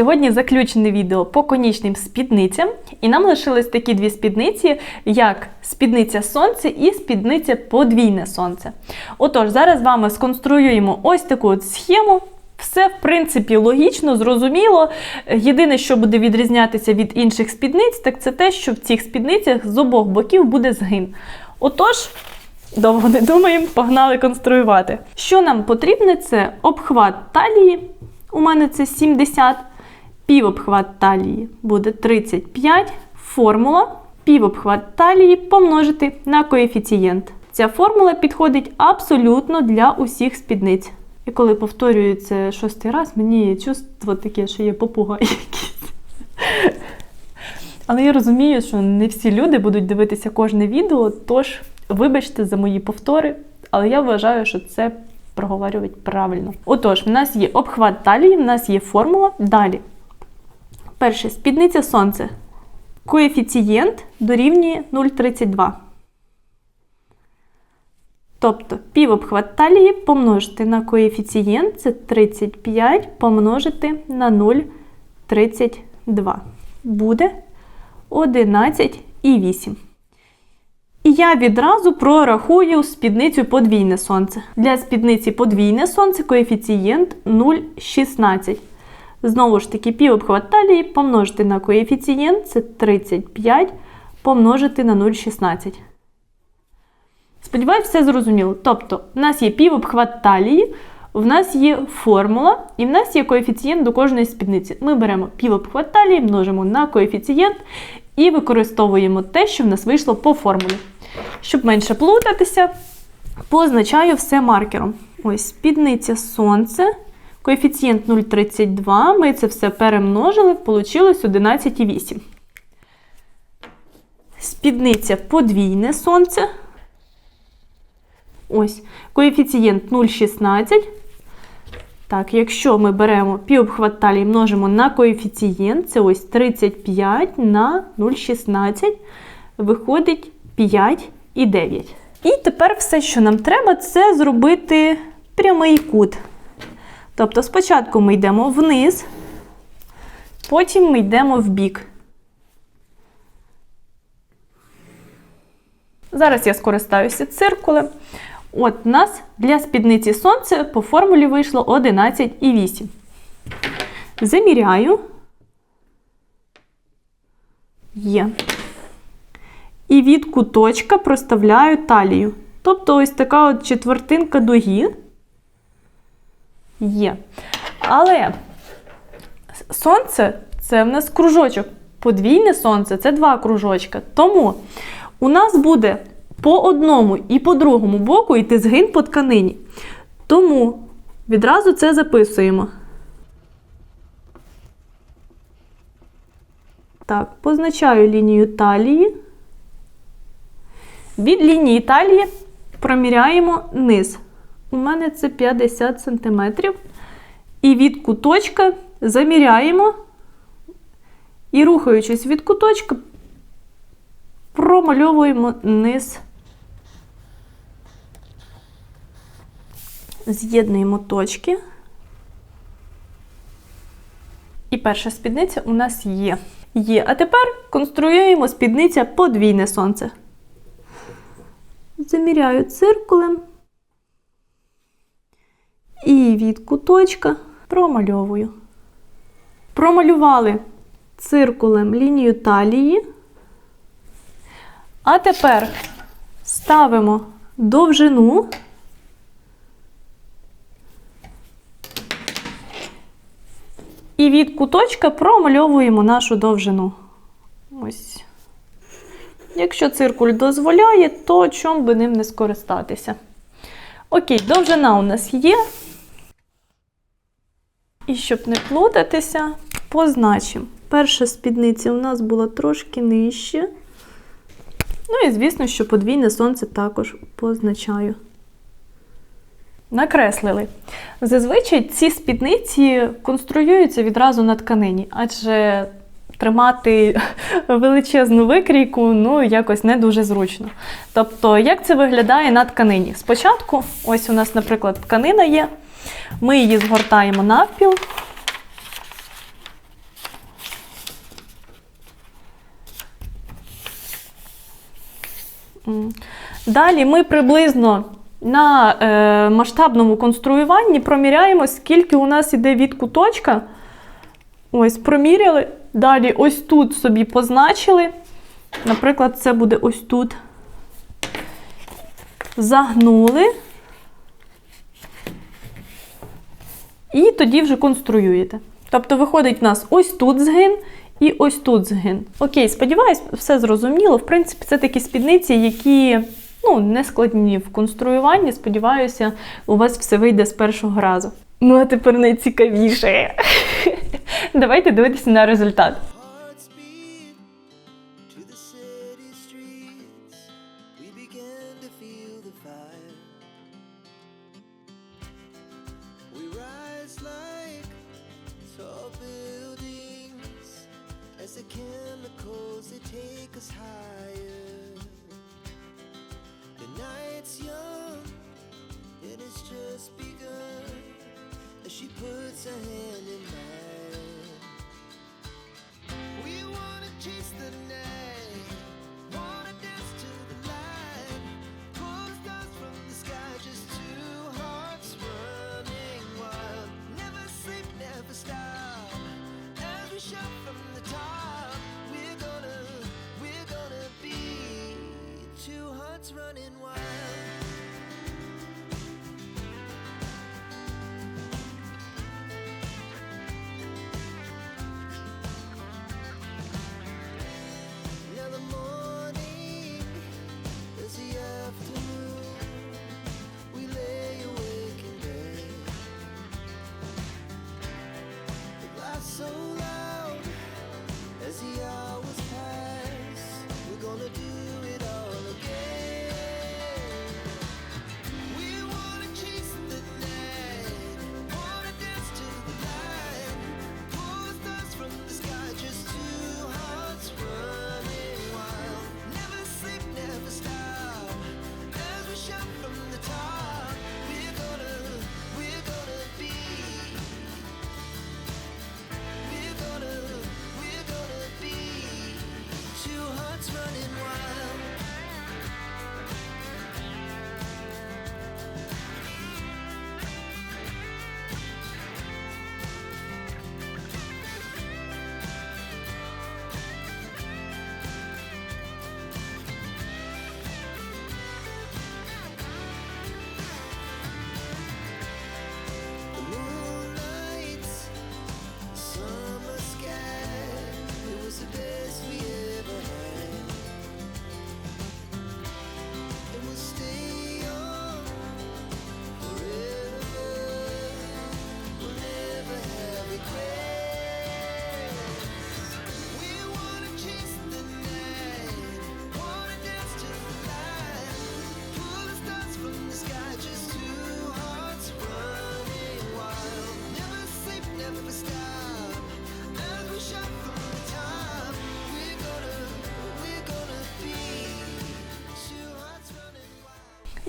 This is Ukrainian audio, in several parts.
Сьогодні заключне відео по конічним спідницям, і нам лишились такі дві спідниці, як спідниця сонце і спідниця подвійне сонце. Отож, зараз з вами сконструюємо ось таку от схему. Все, в принципі, логічно, зрозуміло. Єдине, що буде відрізнятися від інших спідниць, так це те, що в цих спідницях з обох боків буде згин. Отож, довго не думаємо, погнали конструювати. Що нам потрібно, це обхват талії. У мене це 70. Півобхват талії буде 35. Формула півобхват талії помножити на коефіцієнт. Ця формула підходить абсолютно для усіх спідниць. І коли повторюю це шостий раз, мені чувство таке, що є попуга якийсь. Але я розумію, що не всі люди будуть дивитися кожне відео, тож вибачте за мої повтори, але я вважаю, що це проговорювати правильно. Отож, в нас є обхват талії, в нас є формула. Далі. Перше, спідниця сонце. Коефіцієнт дорівнює 0,32. Тобто півобхват талії помножити на коефіцієнт це 35 помножити на 0,32. Буде 11,8. І я відразу прорахую спідницю подвійне сонце. Для спідниці подвійне сонце коефіцієнт 0,16. Знову ж таки, півобхват талії помножити на коефіцієнт це 35 помножити на 0,16. Сподіваюсь, все зрозуміло. Тобто, в нас є півобхват талії, в нас є формула, і в нас є коефіцієнт до кожної спідниці. Ми беремо півобхват талії, множимо на коефіцієнт і використовуємо те, що в нас вийшло по формулі. Щоб менше плутатися, позначаю все маркером. Ось спідниця сонце. Коефіцієнт 0,32. Ми це все перемножили, вийшло 11,8. Спідниця подвійне сонце. Ось, коефіцієнт 0,16. Так, якщо ми беремо півобхват талії множимо на коефіцієнт, це ось 35 на 0,16, виходить 5,9. І тепер все, що нам треба, це зробити прямий кут. Тобто спочатку ми йдемо вниз, потім ми йдемо в бік. Зараз я скористаюся циркулем. От у нас для спідниці сонце по формулі вийшло 11,8. Заміряю. Є. І від куточка проставляю талію. Тобто ось така от четвертинка дуги. Є. Але сонце це в нас кружочок. Подвійне сонце це два кружочка. Тому у нас буде по одному і по другому боку йти згин по тканині. Тому відразу це записуємо. Так, позначаю лінію талії. Від лінії талії проміряємо низ. У мене це 50 см. І від куточка заміряємо. І рухаючись від куточка, промальовуємо низ. З'єднуємо точки. І перша спідниця у нас є. Є. А тепер конструюємо спідниця подвійне сонце. Заміряю циркулем. Від куточка промальовую. Промалювали циркулем лінію талії. А тепер ставимо довжину. І від куточка промальовуємо нашу довжину. Ось. Якщо циркуль дозволяє, то чом би ним не скористатися. Окей, довжина у нас є. І щоб не плутатися, позначимо. Перша спідниця у нас була трошки нижче. Ну і, звісно, що подвійне сонце також позначаю. Накреслили. Зазвичай ці спідниці конструюються відразу на тканині, адже тримати величезну викрійку, ну якось не дуже зручно. Тобто, як це виглядає на тканині? Спочатку, ось у нас, наприклад, тканина є, ми її згортаємо навпіл. Далі ми приблизно на е, масштабному конструюванні проміряємо, скільки у нас іде від куточка. Ось, проміряли. Далі ось тут собі позначили. Наприклад, це буде ось тут. Загнули. І тоді вже конструюєте. Тобто виходить у нас ось тут згин і ось тут згин. Окей, сподіваюсь, все зрозуміло. В принципі, це такі спідниці, які ну, не складні в конструюванні. Сподіваюся, у вас все вийде з першого разу. Ну, а тепер найцікавіше. Давайте дивитися на результат. hearts beat to the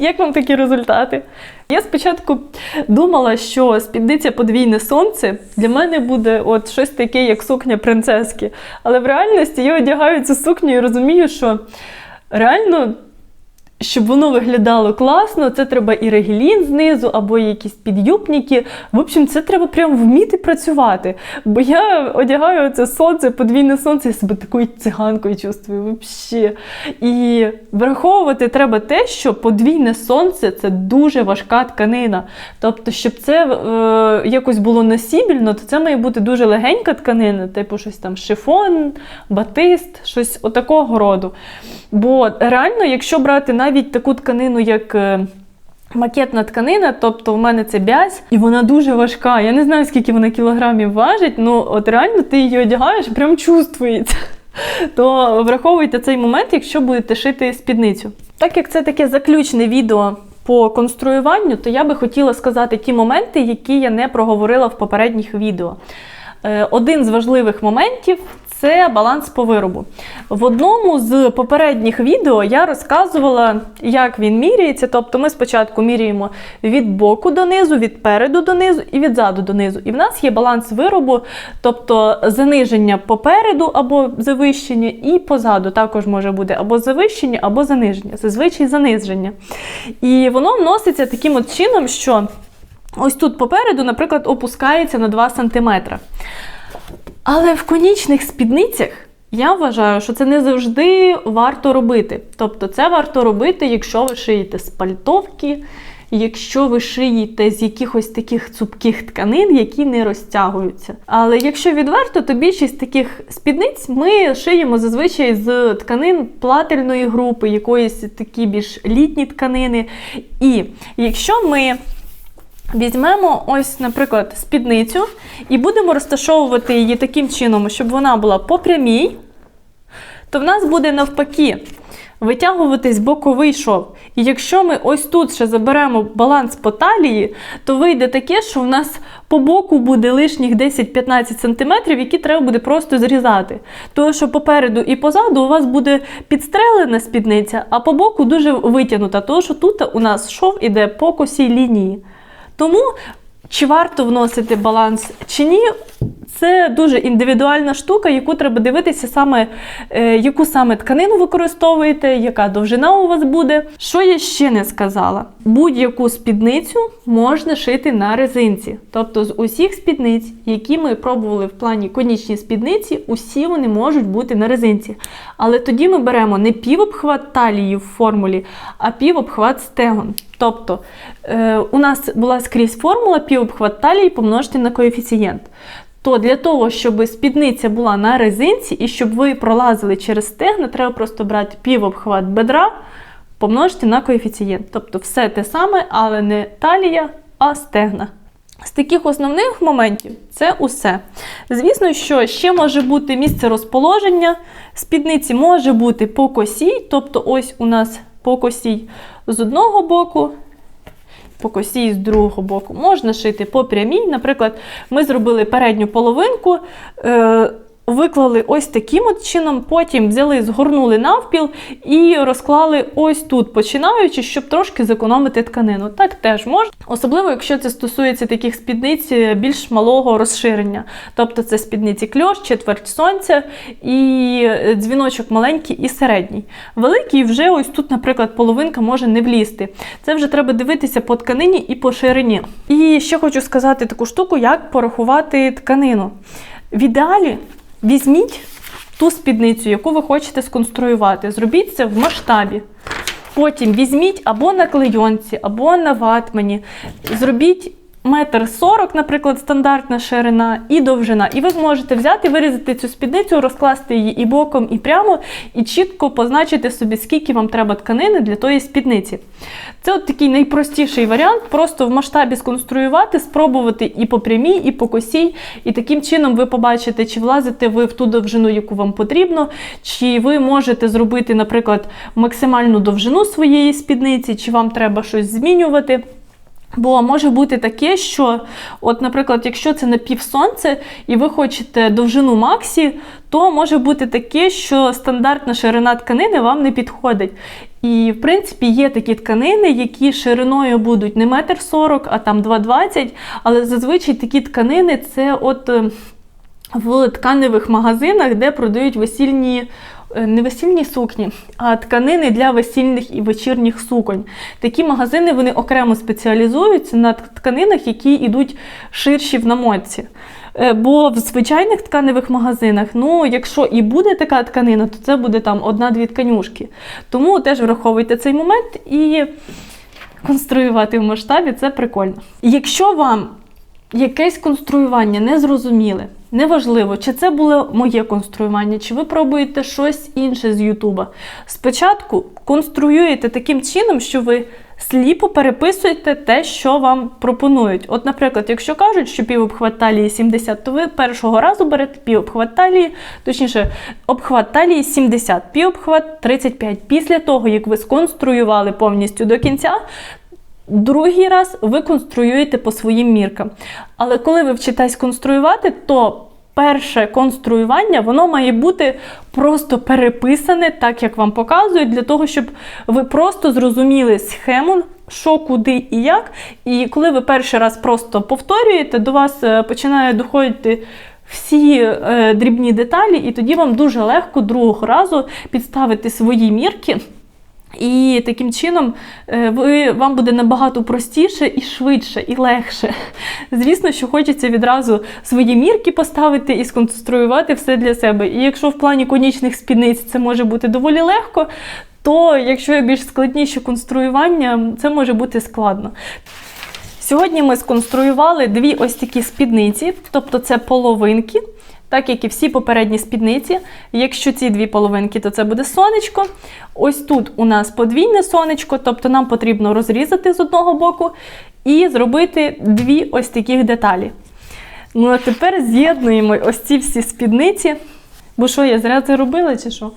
Як вам такі результати? Я спочатку думала, що спідниця подвійне сонце для мене буде от щось таке, як сукня принцески. Але в реальності я одягаю цю сукню і розумію, що реально. Щоб воно виглядало класно, це треба і регілін знизу, або якісь підюбники. В общем, це треба прям вміти працювати. Бо я одягаю це сонце, подвійне сонце, я себе такою циганкою чувствую. Вообще. І враховувати треба те, що подвійне сонце це дуже важка тканина. Тобто, щоб це е, якось було носібільно, то це має бути дуже легенька тканина, типу щось там шифон, батист, щось отакого роду. Бо реально, якщо брати навіть таку тканину, як. е, Макетна тканина, тобто в мене це бязь, і вона дуже важка. Я не знаю, скільки вона кілограмів важить, ну от реально ти її одягаєш, прям чувствується. То враховуйте цей момент, якщо будете шити спідницю. Так як це таке заключне відео по конструюванню, то я би хотіла сказати ті моменти, які я не проговорила в попередніх відео. Е, Один з важливих моментів це баланс по виробу. В одному з попередніх відео я розказувала, як він міряється. Тобто ми спочатку міряємо від боку донизу, від переду донизу і від заду донизу. І в нас є баланс виробу, тобто заниження попереду або завищення, і позаду також може бути або завищення, або заниження. Зазвичай заниження. І воно вноситься таким от чином, що ось тут попереду, наприклад, опускається на 2 см. Але в конічних спідницях я вважаю, що це не завжди варто робити. Тобто, це варто робити, якщо ви шиєте з пальтовки, якщо ви шиєте з якихось таких цупких тканин, які не розтягуються. Але якщо відверто, то більшість таких спідниць ми шиємо зазвичай з тканин плательної групи, якоїсь такі більш літні тканини. І якщо ми Візьмемо ось, наприклад, спідницю і будемо розташовувати її таким чином, щоб вона була по прямій, то в нас буде навпаки витягуватись боковий шов. І якщо ми ось тут ще заберемо баланс по талії, то вийде таке, що в нас по боку буде лишніх 10-15 см, які треба буде просто зрізати. Тому що попереду і позаду у вас буде підстрелена спідниця, а по боку дуже витягнута, тому що тут у нас шов іде по косій лінії. Тому чи варто вносити баланс чи ні, це дуже індивідуальна штука, яку треба дивитися саме, е, яку саме тканину використовуєте, яка довжина у вас буде. Що я ще не сказала? Будь-яку спідницю можна шити на резинці. Тобто з усіх спідниць, які ми пробували в плані конічні спідниці, усі вони можуть бути на резинці. Але тоді ми беремо не півобхват талії в формулі, а півобхват стегон. Тобто е, у нас була скрізь формула півобхват талії помножити на коефіцієнт. То для того, щоб спідниця була на резинці і щоб ви пролазили через стегна, треба просто брати півобхват бедра, помножити на коефіцієнт. Тобто все те саме, але не талія, а стегна. З таких основних моментів це усе. Звісно, що ще може бути місце розположення. Спідниці може бути по косій, тобто ось у нас по косій з одного боку, по косі з другого боку. Можна шити по прямій. Наприклад, ми зробили передню половинку. Е- Виклали ось таким от чином, потім взяли, згорнули навпіл і розклали ось тут, починаючи, щоб трошки зекономити тканину. Так теж можна, особливо, якщо це стосується таких спідниць більш малого розширення. Тобто це спідниці кльош, четверть сонця і дзвіночок маленький і середній. Великий вже ось тут, наприклад, половинка може не влізти. Це вже треба дивитися по тканині і по ширині. І ще хочу сказати таку штуку, як порахувати тканину. В ідеалі Візьміть ту спідницю, яку ви хочете сконструювати. Зробіть це в масштабі. Потім візьміть або на клейонці, або на ватмані. Зробіть метр сорок, наприклад, стандартна ширина і довжина. І ви зможете взяти, вирізати цю спідницю, розкласти її і боком, і прямо, і чітко позначити собі, скільки вам треба тканини для тої спідниці. Це от такий найпростіший варіант, просто в масштабі сконструювати, спробувати і по прямій, і по косій. І таким чином ви побачите, чи влазите ви в ту довжину, яку вам потрібно, чи ви можете зробити, наприклад, максимальну довжину своєї спідниці, чи вам треба щось змінювати. Бо може бути таке, що, от, наприклад, якщо це напівсонце і ви хочете довжину максі, то може бути таке, що стандартна ширина тканини вам не підходить. І, в принципі, є такі тканини, які шириною будуть не метр сорок, а там 2,20, але зазвичай такі тканини це от е, в тканевих магазинах, де продають весільні. Е, Не весільні сукні, а тканини для весільних і вечірніх суконь. Такі магазини вони окремо спеціалізуються на тканинах, які йдуть ширші в намотці. Е, Бо в звичайних тканевих магазинах, ну, якщо і буде така тканина, то це буде там одна-дві тканюшки. Тому теж враховуйте цей момент і конструювати в масштабі це прикольно. Якщо вам якесь конструювання незрозуміле, неважливо, чи це було моє конструювання, чи ви пробуєте щось інше з Ютуба. Спочатку конструюєте таким чином, що ви сліпо переписуєте те, що вам пропонують. От, наприклад, якщо кажуть, що півобхват талії 70, то ви першого разу берете півобхват талії, точніше, обхват талії 70, півобхват 35. Після того, як ви сконструювали повністю до кінця, Другий раз ви конструюєте по своїм міркам. Але коли ви вчитесь конструювати, то перше конструювання, воно має бути просто переписане, так як вам показують, для того, щоб ви просто зрозуміли схему, що, куди і як. І коли ви перший раз просто повторюєте, до вас е, починає доходити всі е, дрібні деталі, і тоді вам дуже легко другого разу підставити свої мірки. І таким чином е, ви, вам буде набагато простіше і швидше, і легше. Звісно, що хочеться відразу свої мірки поставити і сконструювати все для себе. І якщо в плані конічних спідниць це може бути доволі легко, то якщо є більш складніші конструювання, це може бути складно. Сьогодні ми сконструювали дві ось такі спідниці, тобто це половинки, так як і всі попередні спідниці. Якщо ці дві половинки, то це буде сонечко. Ось тут у нас подвійне сонечко, тобто нам потрібно розрізати з одного боку і зробити дві ось таких деталі. Ну а тепер з'єднуємо ось ці всі спідниці. Бо що, я зря це робила чи що?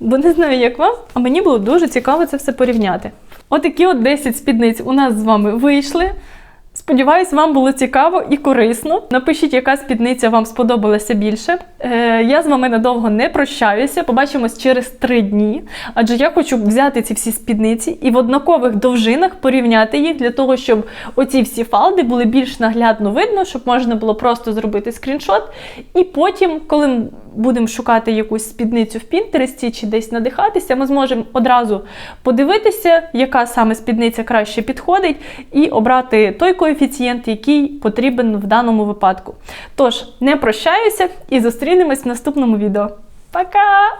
Бо не знаю, як вам, а мені було дуже цікаво це все порівняти. Отакі от 10 спідниць у нас з вами вийшли. Сподіваюсь, вам було цікаво і корисно. Напишіть, яка спідниця вам сподобалася більше. Е, я з вами надовго не прощаюся. Побачимось через три дні. Адже я хочу взяти ці всі спідниці і в однакових довжинах порівняти їх для того, щоб оці всі фалди були більш наглядно видно, щоб можна було просто зробити скріншот. І потім, коли будемо шукати якусь спідницю в Пінтересті чи десь надихатися, ми зможемо одразу подивитися, яка саме спідниця краще підходить, і обрати той коефіцієнт, який потрібен в даному випадку. Тож, не прощаюся і зустрінемось в наступному відео. Пока!